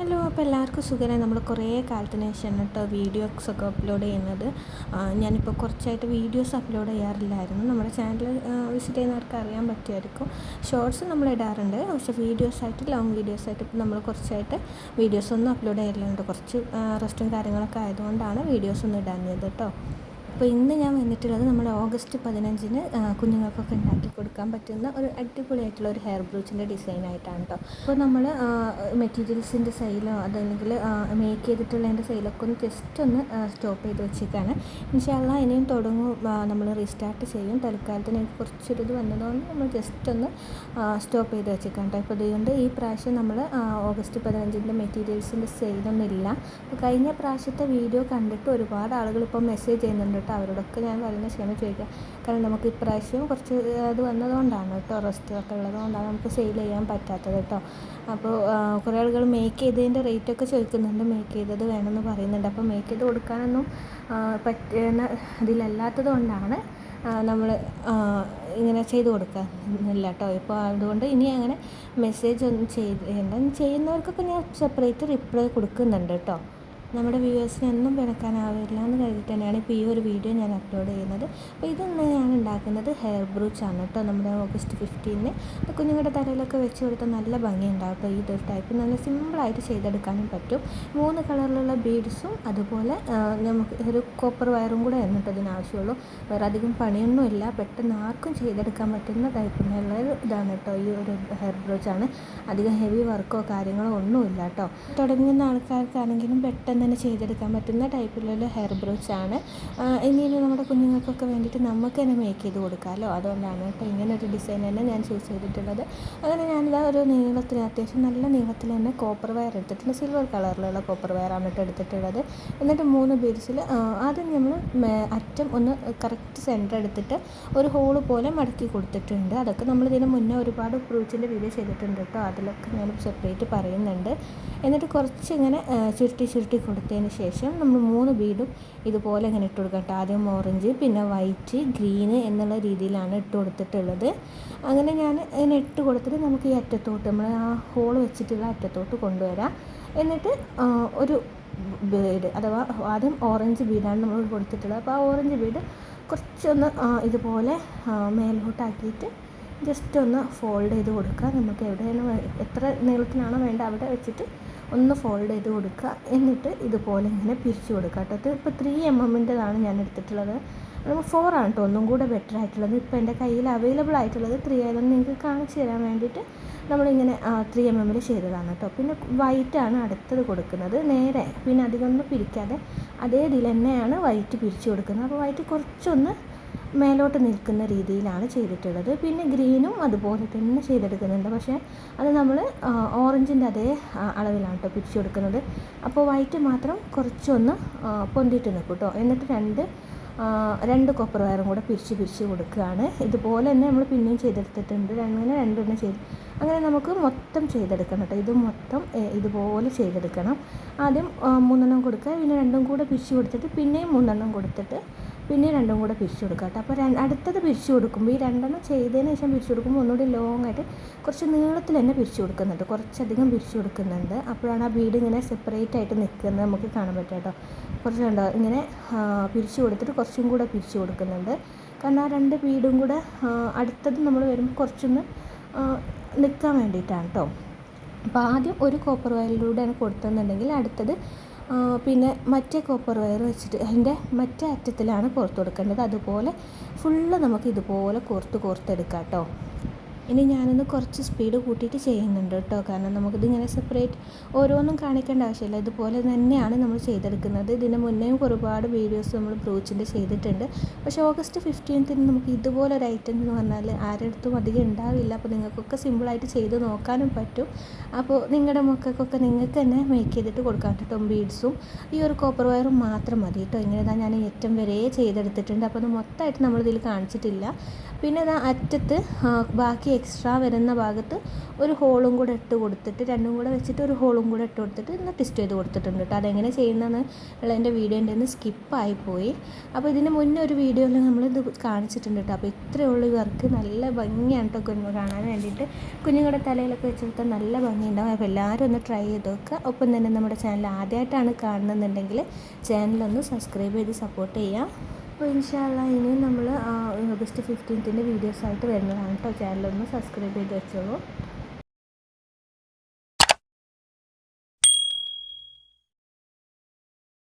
Hello അപ്പോൾ എല്ലാവർക്കും സുഖമായി നമ്മൾ കുറേ കാലത്തിന് ശേഷം കേട്ടോ വീഡിയോസ് ഒക്കെ അപ്ലോഡ് ചെയ്യുന്നത് ഞാനിപ്പോൾ കുറച്ചായിട്ട് വീഡിയോസ് അപ്ലോഡ് ചെയ്യാറില്ലായിരുന്നു. നമ്മുടെ ചാനൽ വിസിറ്റ് ചെയ്യുന്നവർക്ക് അറിയാൻ പറ്റുമായിരിക്കും. ഷോർട്സ് നമ്മൾ ഇടാറുണ്ട്. പക്ഷേ വീഡിയോസ് ആയിട്ട് ലോങ് വീഡിയോസ് ആയിട്ട് ഇപ്പോൾ നമ്മൾ കുറച്ചായിട്ട് വീഡിയോസ് ഒന്നും അപ്ലോഡ് ചെയ്യാറില്ലുണ്ട് കുറച്ച് റെസ്റ്റും കാര്യങ്ങളൊക്കെ ആയതുകൊണ്ടാണ് വീഡിയോസ് ഒന്നും ഇടാഞ്ഞത് കേട്ടോ. അപ്പോൾ ഇന്ന് ഞാൻ വന്നിട്ടുള്ളത് നമ്മുടെ ഓഗസ്റ്റ് പതിനഞ്ചിന് കുഞ്ഞുങ്ങൾക്കൊക്കെ ഉണ്ടാക്കി കൊടുക്കാൻ പറ്റുന്ന ഒരു അടിപൊളിയായിട്ടുള്ള ഒരു ഹെയർ ബ്രൂച്ചിന്റെ ഡിസൈൻ ആയിട്ടാണ് കേട്ടോ അപ്പോൾ നമ്മൾ മെറ്റീരിയൽസിന്റെ സൈലോ അതല്ലെങ്കിൽ മേക്ക് ചെയ്തിട്ടുള്ളതിന്റെ സൈലൊക്കെ ഒന്ന് ജസ്റ്റ് ഒന്ന് സ്റ്റോപ്പ് ചെയ്ത് വെച്ചേക്കാണ്. ഇൻഷാല്ല ഇനിയും തുടങ്ങും നമ്മൾ റീസ്റ്റാർട്ട് ചെയ്യും. തൽക്കാലത്തിന് എനിക്ക് കുറച്ചൊരു ഇത് വന്നതുകൊണ്ട് നമ്മൾ ജസ്റ്റ് ഒന്ന് സ്റ്റോപ്പ് ചെയ്ത് വെച്ചേക്കാം കേട്ടോ അപ്പോൾ അതുകൊണ്ട് ഈ പ്രാവശ്യം നമ്മൾ ഓഗസ്റ്റ് പതിനഞ്ചിന്റെ മെറ്റീരിയൽസിന്റെ സെയിലൊന്നും ഇല്ല. അപ്പോൾ കഴിഞ്ഞ പ്രാവശ്യത്തെ വീഡിയോ കണ്ടിട്ട് ഒരുപാട് ആളുകൾ ഇപ്പോൾ മെസ്സേജ് ചെയ്യുന്നുണ്ട് അവരോടൊക്കെ ഞാൻ പറയുന്ന ക്ഷമ ചോദിക്കാം. കാരണം നമുക്ക് ഇപ്രാവശ്യം കുറച്ച് അത് വന്നതുകൊണ്ടാണ് കേട്ടോ റെസ്റ്റ് ഒക്കെ ഉള്ളതുകൊണ്ടാണ് നമുക്ക് സെയിൽ ചെയ്യാൻ പറ്റാത്തത് കേട്ടോ. അപ്പോൾ കുറേ ആളുകൾ മേക്ക് ചെയ്തതിന്റെ റേറ്റൊക്കെ ചോദിക്കുന്നുണ്ട് മേക്ക് ചെയ്തത് വേണമെന്ന് പറയുന്നുണ്ട്. അപ്പോൾ മേക്ക് ചെയ്ത് കൊടുക്കാനൊന്നും പറ്റുന്ന ഇതിലല്ലാത്തത് കൊണ്ടാണ് നമ്മൾ ഇങ്ങനെ ചെയ്ത് കൊടുക്കുന്നില്ല കേട്ടോ. ഇപ്പോൾ അതുകൊണ്ട് ഇനി അങ്ങനെ മെസ്സേജ് ഒന്നും ചെയ്ത് ചെയ്യുന്നവർക്കൊക്കെ ഞാൻ സെപ്പറേറ്റ് റിപ്ലൈ കൊടുക്കുന്നുണ്ട് കേട്ടോ. നമ്മുടെ വ്യൂവേഴ്സിന് എന്നും പിണക്കാനാവില്ല എന്ന് കരുതി തന്നെയാണ് ഇപ്പോൾ ഈ ഒരു വീഡിയോ ഞാൻ അപ്ലോഡ് ചെയ്യുന്നത്. അപ്പോൾ ഇതൊന്ന് ഞാൻ ഉണ്ടാക്കുന്നത് ഹെയർ ബ്രൂച്ച് ആണ് കേട്ടോ നമ്മുടെ ഓഗസ്റ്റ് ഫിഫ്റ്റീന് കുഞ്ഞുങ്ങളുടെ തലയിലൊക്കെ വെച്ച് കൊടുത്താൽ നല്ല ഭംഗിയുണ്ടാവും അപ്പോൾ ഇതൊരു ടൈപ്പ് നല്ല സിമ്പിളായിട്ട് ചെയ്തെടുക്കാനും പറ്റും. മൂന്ന് കളറിലുള്ള ബീഡ്സും അതുപോലെ നമുക്ക് ഒരു കോപ്പർ വയറും കൂടെ ആണ് കേട്ടോ ഇതിനാവശ്യമുള്ളൂ. വേറെ അധികം പണിയൊന്നുമില്ല. പെട്ടെന്ന് ആർക്കും ചെയ്തെടുക്കാൻ പറ്റുന്ന ടൈപ്പിനുള്ള ഇതാണ് കേട്ടോ ഈ ഒരു ഹെയർ ബ്രൂച്ചാണ് അധികം ഹെവി വർക്കോ കാര്യങ്ങളോ ഒന്നുമില്ല കേട്ടോ. തുടങ്ങുന്ന ആൾക്കാർക്കാണെങ്കിലും പെട്ടെന്ന് തന്നെ ചെയ്തെടുക്കാൻ പറ്റുന്ന ടൈപ്പിലുള്ള ഹെയർ ബ്രൂച്ചാണ്. ഇനി നമ്മുടെ കുഞ്ഞുങ്ങൾക്കൊക്കെ വേണ്ടിയിട്ട് നമുക്ക് തന്നെ മേക്ക് ചെയ്ത് കൊടുക്കാമല്ലോ? അതുകൊണ്ടാണ് കേട്ടോ ഇങ്ങനെ ഒരു ഡിസൈൻ തന്നെ ഞാൻ ചൂസ് ചെയ്തിട്ടുള്ളത്. അങ്ങനെ ഞാനിതാ ഒരു നീളത്തിൽ അത്യാവശ്യം നല്ല നീളത്തിൽ തന്നെ കോപ്പർ വയർ എടുത്തിട്ടുണ്ട്. സിൽവർ കളറിലുള്ള കോപ്പർ വയറാണ് കേട്ടോ എടുത്തിട്ടുള്ളത്. എന്നിട്ട് മൂന്ന് ബീഡ്സിൽ ആദ്യം നമ്മൾ അറ്റം ഒന്ന് കറക്റ്റ് സെന്റർ എടുത്തിട്ട് ഒരു ഹോൾ പോലെ മടക്കി കൊടുത്തിട്ടുണ്ട്. അതൊക്കെ നമ്മൾ ഇതിന് മുന്നേ ഒരുപാട് ബ്രൂച്ചിന്റെ വീഡിയോ ചെയ്തിട്ടുണ്ട് കേട്ടോ. അതിലൊക്കെ ഞാൻ സെപ്പറേറ്റ് പറയുന്നുണ്ട്. എന്നിട്ട് കുറച്ച് ഇങ്ങനെ ചുരുട്ടി ചുരുട്ടി കൊടുത്തതിന് ശേഷം നമ്മൾ മൂന്ന് ബീഡും ഇതുപോലെ ഇങ്ങനെ ഇട്ട് കൊടുക്കട്ടെ ആദ്യം ഓറഞ്ച് പിന്നെ വൈറ്റ് ഗ്രീന് എന്നുള്ള രീതിയിലാണ് ഇട്ട് കൊടുത്തിട്ടുള്ളത്. അങ്ങനെ ഞാൻ ഇങ്ങനെ ഇട്ട് കൊടുത്തിട്ട് നമുക്ക് ഈ അറ്റത്തോട്ട് നമ്മൾ ആ ഹോൾ വെച്ചിട്ടുള്ള അറ്റത്തോട്ട് കൊണ്ടുവരാം. എന്നിട്ട് ഒരു ബീഡ് അഥവാ ആദ്യം ഓറഞ്ച് ബീഡാണ് നമ്മൾ കൊടുത്തിട്ടുള്ളത്. അപ്പോൾ ആ ഓറഞ്ച് ബീഡ് കുറച്ചൊന്ന് ഇതുപോലെ മേലോട്ടാക്കിയിട്ട് ജസ്റ്റ് ഒന്ന് ഫോൾഡ് ചെയ്ത് കൊടുക്കുക നമുക്ക് എവിടെയാണ് എത്ര നീളത്തിനാണോ വേണ്ട അവിടെ വെച്ചിട്ട് ഒന്ന് ഫോൾഡ് ചെയ്ത് കൊടുക്കുക. എന്നിട്ട് ഇതുപോലെ ഇങ്ങനെ പിരിച്ചു കൊടുക്കുക കേട്ടോ. ഇപ്പോൾ ത്രീ എം എമ്മിന്റെതാണ് ഞാൻ എടുത്തിട്ടുള്ളത്. നമുക്ക് ഫോർ ആണ് കേട്ടോ. ഒന്നും കൂടെ ബെറ്റർ ആയിട്ടുള്ളത്. ഇപ്പോൾ എന്റെ കയ്യിൽ അവൈലബിൾ ആയിട്ടുള്ളത് ത്രീ ആയതുകൊണ്ട് നിങ്ങൾക്ക് കാണിച്ചു തരാൻ വേണ്ടിയിട്ട് നമ്മളിങ്ങനെ ത്രീ എം എമ്മിൽ ചെയ്തതാണ് കേട്ടോ. പിന്നെ വൈറ്റ് ആണ് അടുത്തത് കൊടുക്കുന്നത്. നേരെ പിന്നെ അധികമൊന്നും പിരിക്കാതെ അതേ ഇതിൽ തന്നെയാണ് വൈറ്റ് പിരിച്ചു കൊടുക്കുന്നത്. അപ്പോൾ വൈറ്റ് കുറച്ചൊന്ന് മേലോട്ട് നിൽക്കുന്ന രീതിയിലാണ് ചെയ്തിട്ടുള്ളത്. പിന്നെ ഗ്രീനും അതുപോലെ തന്നെ ചെയ്തെടുക്കുന്നുണ്ട്. പക്ഷേ അത് നമ്മൾ ഓറഞ്ചിന്റെ അതേ അളവിലാണ് കേട്ടോ പിരിച്ചു കൊടുക്കുന്നത്. അപ്പോൾ വൈറ്റ് മാത്രം കുറച്ചൊന്ന് പൊന്തിയിട്ട് നിൽക്കും കേട്ടോ എന്നിട്ട് രണ്ട് രണ്ട് കൊപ്പർ വയറും കൂടെ പിരിച്ച് പിരിച്ച് കൊടുക്കുകയാണ്. ഇതുപോലെ തന്നെ നമ്മൾ പിന്നെയും ചെയ്തെടുത്തിട്ടുണ്ട്. അങ്ങനെ രണ്ടെണ്ണം ചെയ്ത് അങ്ങനെ നമുക്ക് മൊത്തം ചെയ്തെടുക്കണം കേട്ടോ ഇത് മൊത്തം ഇതുപോലെ ചെയ്തെടുക്കണം. ആദ്യം മൂന്നെണ്ണം കൊടുക്കുക. പിന്നെ രണ്ടും കൂടെ പിരിച്ച് കൊടുത്തിട്ട് പിന്നെയും മൂന്നെണ്ണം കൊടുത്തിട്ട് പിന്നെ രണ്ടും കൂടെ പിരിച്ചു കൊടുക്കുക കേട്ടോ. അപ്പോൾ അടുത്തത് പിരിച്ചു കൊടുക്കുമ്പോൾ ഈ രണ്ടെണ്ണം ചെയ്തതിന് ശേഷം പിരിച്ചു കൊടുക്കുമ്പോൾ ഒന്നുകൂടി ലോങ് ആയിട്ട് കുറച്ച് നീളത്തിൽ തന്നെ പിരിച്ചു കൊടുക്കുന്നുണ്ട്. കുറച്ചധികം പിരിച്ചു കൊടുക്കുന്നുണ്ട്. അപ്പോഴാണ് ആ ബീഡ് ഇങ്ങനെ സെപ്പറേറ്റ് ആയിട്ട് നിൽക്കുന്നത് നമുക്ക് കാണാൻ പറ്റും കേട്ടോ. കുറച്ച് കണ്ടോ? ഇങ്ങനെ പിരിച്ചു കൊടുത്തിട്ട് കുറച്ചും കൂടെ പിരിച്ചു കൊടുക്കുന്നുണ്ട്. കാരണം ആ രണ്ട് ബീഡും കൂടെ അടുത്തത് നമ്മൾ വരുമ്പോൾ കുറച്ചൊന്ന് നിൽക്കാൻ വേണ്ടിയിട്ടാണ് കേട്ടോ. അപ്പോൾ ആദ്യം ഒരു കോപ്പർ വയലിലൂടെയാണ് കൊടുത്തതെന്നുണ്ടെങ്കിൽ അടുത്തത് പിന്നെ മറ്റേ കോപ്പർ വയർ വെച്ചിട്ട് അതിന്റെ മറ്റേ അറ്റത്തിലാണ് കോർത്ത് കൊടുക്കേണ്ടത്. അതുപോലെ ഫുള്ള് നമുക്ക് ഇതുപോലെ കോർത്ത് കോർത്തെടുക്കാം കേട്ടോ. ഇനി ഞാനൊന്ന് കുറച്ച് സ്പീഡ് കൂട്ടിയിട്ട് ചെയ്യുന്നുണ്ട് കേട്ടോ. കാരണം നമുക്കിത് ഇങ്ങനെ സെപ്പറേറ്റ് ഓരോന്നും കാണിക്കേണ്ട ആവശ്യമില്ല. ഇതുപോലെ തന്നെയാണ് നമ്മൾ ചെയ്തെടുക്കുന്നത്. ഇതിന് മുന്നേയും ഒരുപാട് വീഡിയോസ് നമ്മൾ ബ്രൂച്ചിന്റെ ചെയ്തിട്ടുണ്ട്. പക്ഷേ ഓഗസ്റ്റ് ഫിഫ്റ്റീൻത്തിന് നമുക്ക് ഇതുപോലെ ഒരു ഐറ്റം എന്ന് പറഞ്ഞാൽ ആരുടെ അധികം ഉണ്ടാവില്ല. അപ്പോൾ നിങ്ങൾക്കൊക്കെ സിമ്പിളായിട്ട് ചെയ്ത് നോക്കാനും പറ്റും. അപ്പോൾ നിങ്ങളുടെ മക്കൾക്കൊക്കെ നിങ്ങൾക്ക് തന്നെ മേക്ക് ചെയ്തിട്ട് കൊടുക്കാൻ കേട്ടോ. ബീഡ്സും ഈ ഒരു കോപ്പർ വയറും മാത്രം മതി കേട്ടോ. ഇങ്ങനെ ഞാൻ ഏറ്റവും വരെ ചെയ്തെടുത്തിട്ടുണ്ട്. അപ്പോൾ അത് മൊത്തമായിട്ട് നമ്മളിതിൽ കാണിച്ചിട്ടില്ല. പിന്നെ അറ്റത്ത് ബാക്കി എക്സ്ട്രാ വരുന്ന ഭാഗത്ത് ഒരു ഹോളും കൂടെ ഇട്ട് കൊടുത്തിട്ട് രണ്ടും കൂടെ വെച്ചിട്ട് ഒരു ഹോളും കൂടെ ഇട്ട് കൊടുത്തിട്ട് ഇന്ന് ട്വിസ്റ്റ് ചെയ്ത് കൊടുത്തിട്ടുണ്ട് കേട്ടോ അതെങ്ങനെ ചെയ്യുന്നതെന്ന് വീഡിയോ വീഡിയോന്റെ നിന്ന് സ്കിപ്പായി പോയി. അപ്പോൾ ഇതിന് മുന്നേ ഒരു വീഡിയോയിൽ നമ്മളിത് കാണിച്ചിട്ടുണ്ട് കേട്ടോ അപ്പോൾ ഇത്രയേ ഉള്ളൂ വർക്ക് നല്ല ഭംഗിയാണ് കേട്ടോ കുഞ്ഞു കാണാൻ വേണ്ടിയിട്ട്. കുഞ്ഞുങ്ങളുടെ തലയിലൊക്കെ വെച്ച് കൊടുത്താൽ നല്ല ഭംഗിയുണ്ടാവും അപ്പോൾ എല്ലാവരും ഒന്ന് ട്രൈ ചെയ്ത് നോക്കുക ഒപ്പം തന്നെ നമ്മുടെ ചാനൽ ആദ്യമായിട്ടാണ് കാണുന്നുണ്ടെങ്കിൽ ചാനലൊന്ന് സബ്സ്ക്രൈബ് ചെയ്ത് സപ്പോർട്ട് ചെയ്യുക അപ്പോൾ ഇൻഷാല്ല ഇനിയും നമ്മൾ ഓഗസ്റ്റ് ഫിഫ്റ്റീൻത്തിന്റെ വീഡിയോസായിട്ട് വരുന്നതാണ് കേട്ടോ ചാനലൊന്ന് സബ്സ്ക്രൈബ് ചെയ്ത് വെച്ചോളൂ.